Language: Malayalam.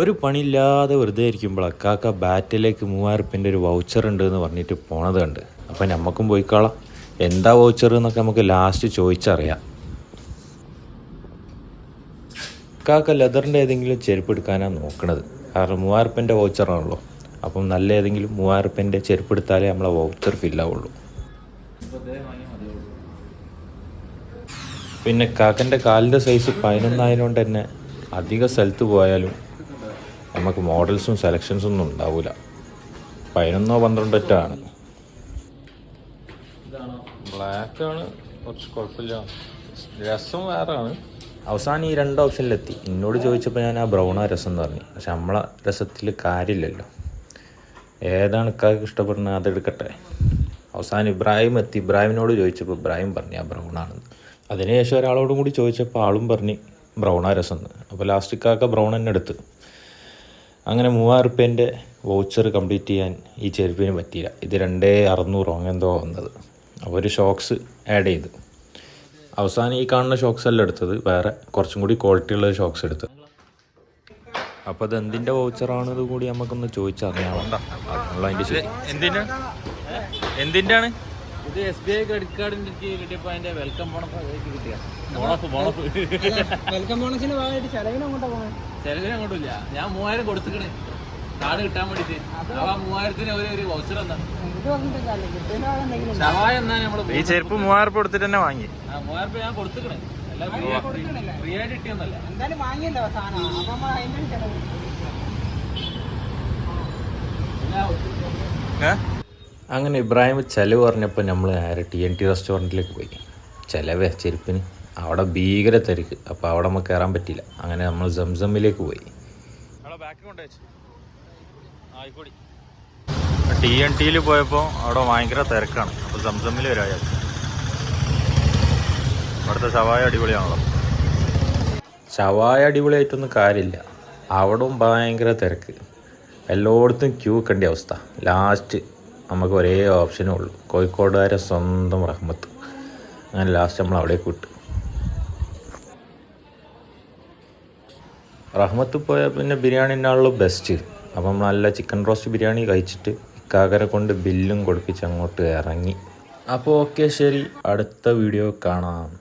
ഒരു പണിയില്ലാതെ വെറുതെ ഇരിക്കുമ്പോൾ അക്കാക്ക ബാറ്റിലേക്ക് മൂവായിരപ്പിന്റെ ഒരു വൗച്ചർ ഉണ്ട് എന്ന് പറഞ്ഞിട്ട് പോണത് കണ്ട്. അപ്പം നമുക്കും പോയിക്കോളാം. എന്താ വൗച്ചർ എന്നൊക്കെ നമുക്ക് ലാസ്റ്റ് ചോദിച്ചറിയാം. അക്കാക്ക ലെതറിന്റെ ഏതെങ്കിലും ചെരുപ്പ് എടുക്കാനാണ് നോക്കണത്. കാരണം മൂവായിരപ്പിന്റെ വൗച്ചറാണല്ലോ അപ്പം നല്ല ഏതെങ്കിലും മൂവായിരപ്പിന്റെ ചെരുപ്പ് എടുത്താലേ നമ്മളെ വൗച്ചർ ഫില്ലാവുള്ളൂ പിന്നെ കാക്കന്റെ കാലിന്റെ സൈസ് പതിനൊന്നായതുകൊണ്ട് തന്നെ അധിക സ്ഥലത്ത് പോയാലും നമുക്ക് മോഡൽസും സെലക്ഷൻസും ഒന്നും ഉണ്ടാവില്ല പതിനൊന്നോ ബ്ലാക്ക് ആണ് കുറച്ച് കുഴപ്പമില്ല. രസം വേറെ ആണ് അവസാനം ഈ രണ്ട് ഓപ്ഷനിലെത്തി. എന്നോട് ചോദിച്ചപ്പോൾ ഞാൻ ആ ബ്രൗണാ രസം എന്ന് പറഞ്ഞു. പക്ഷെ നമ്മളെ രസത്തിൽ കാര്യമില്ലല്ലോ. ഏതാണ് ഇക്കാക്ക് ഇഷ്ടപ്പെടുന്നത്? അതെടുക്കട്ടെ അവസാനം ഇബ്രാഹിം എത്തി. ഇബ്രാഹിമിനോട് ചോദിച്ചപ്പോൾ ഇബ്രാഹിം പറഞ്ഞു ആ ബ്രൗണാണെന്ന്. അതിനുശേഷം ഒരാളോടും കൂടി ചോദിച്ചപ്പോൾ ആളും പറഞ്ഞു ബ്രൗണാ രസം എന്ന്. അപ്പോൾ ലാസ്റ്റ് ഇക്കാക്ക ബ്രൗൺ തന്നെ എടുത്ത്. അങ്ങനെ മൂവായിരം റുപ്യേന്റെ വൗച്ചർ കംപ്ലീറ്റ് ചെയ്യാൻ ഈ ചെരുപ്പിന് പറ്റിയില്ല. ഇത് രണ്ടേ അറുന്നൂറോ അങ്ങനെ എന്തോ വന്നത്. അപ്പോൾ ഒരു ഷോക്സ് ആഡ് ചെയ്ത്. അവസാനം ഈ കാണുന്ന ഷോക്സ് അല്ല എടുത്തത്. വേറെ കുറച്ചും കൂടി ക്വാളിറ്റി ഉള്ള ഷോക്സ് എടുത്ത്. അപ്പോൾ അത് എന്തിന്റെ വൗച്ചറാണെന്ന് കൂടി നമുക്കൊന്ന് ചോദിച്ചറിയാം. അതിനുള്ള അതിന്റെ ശരി. എന്തിന്റെ എന്തിന്റെ ആണ് ഇത് എസ് ബി ഐ ക്രെഡിറ്റ് കാർഡിന്റെ കിട്ടിയപ്പോ അതിന്റെ വെൽക്കം ബോണസ് കിട്ടിയ. ബോണസ് ബോണസ് വെൽക്കം ബോണസിന് ഭാഗമായിട്ട് ചെലവിന് അങ്ങോട്ടാ പോണേ. ചെലവിന് അങ്ങോട്ടില്ല ഞാൻ മൂവായിരം കൊടുത്തിക്കണേ. കാർഡ് കിട്ടാൻ വേണ്ടിട്ട്. അപ്പൊ ആ മൂവായിരത്തിന് ഒരു ഒരു വൗച്ചർ എന്താണ്? ഷവായ എന്നാ നമ്മൾ ഈ ചെരുപ്പ് മൂവായിരം രൂപ കൊടുത്തിട്ട് തന്നെ വാങ്ങി. ആ മൂവായിരം രൂപ ഞാൻ കൊടുത്തിക്കണേ. ഫ്രീ ആയിട്ട് കിട്ടിയൊന്നല്ല. എന്തായാലും വാങ്ങിയല്ലോ സാധനം. അപ്പൊ നമ്മൾ അതിന്റെ ചെലവ്. പിന്നെ ഏ? അങ്ങനെ ഇബ്രാഹിം ചെലവ് പറഞ്ഞപ്പോൾ നമ്മൾ നേരെ ടി എൻ ടി റെസ്റ്റോറന്റിലേക്ക് പോയി. ചിലവേ ചെരുപ്പിന്. അവിടെ ഭീകര തിരക്ക്. അപ്പോൾ അവിടെ നമുക്ക് കയറാൻ പറ്റില്ല അങ്ങനെ നമ്മൾ സംസമ്മിലേക്ക് പോയി. ടി എൻ ടിയിൽ പോയപ്പോൾ അവിടെ ഭയങ്കര തിരക്കാണ്. അപ്പോൾ സംസമ്മിൽ വരാ അവിടുത്തെ സവായ അടിപൊളിയാണല്ലോ. ഷവായ അടിപൊളിയായിട്ടൊന്നും കാര്യമില്ല. അവിടും ഭയങ്കര തിരക്ക്. എല്ലായിടത്തും ക്യൂ വെക്കേണ്ട അവസ്ഥ. ലാസ്റ്റ് നമുക്ക് ഒരേ ഓപ്ഷനേ ഉള്ളൂ. കോഴിക്കോടുകാരെ സ്വന്തം റഹ്മത്ത്. അങ്ങനെ ലാസ്റ്റ് നമ്മൾ അവിടെ വിട്ടു. റഹ്മത്ത് പോയാൽ പിന്നെ ബിരിയാണി തന്നെയാണല്ലോ ബെസ്റ്റ് അപ്പം നമ്മൾ നല്ല ചിക്കൻ റോസ്റ്റ് ബിരിയാണി കഴിച്ചിട്ട് ഇക്കാകരെ കൊണ്ട് ബില്ലും കൊടുപ്പിച്ച് അങ്ങോട്ട് ഇറങ്ങി. അപ്പോൾ ഓക്കെ ശരി. അടുത്ത വീഡിയോ കാണാം.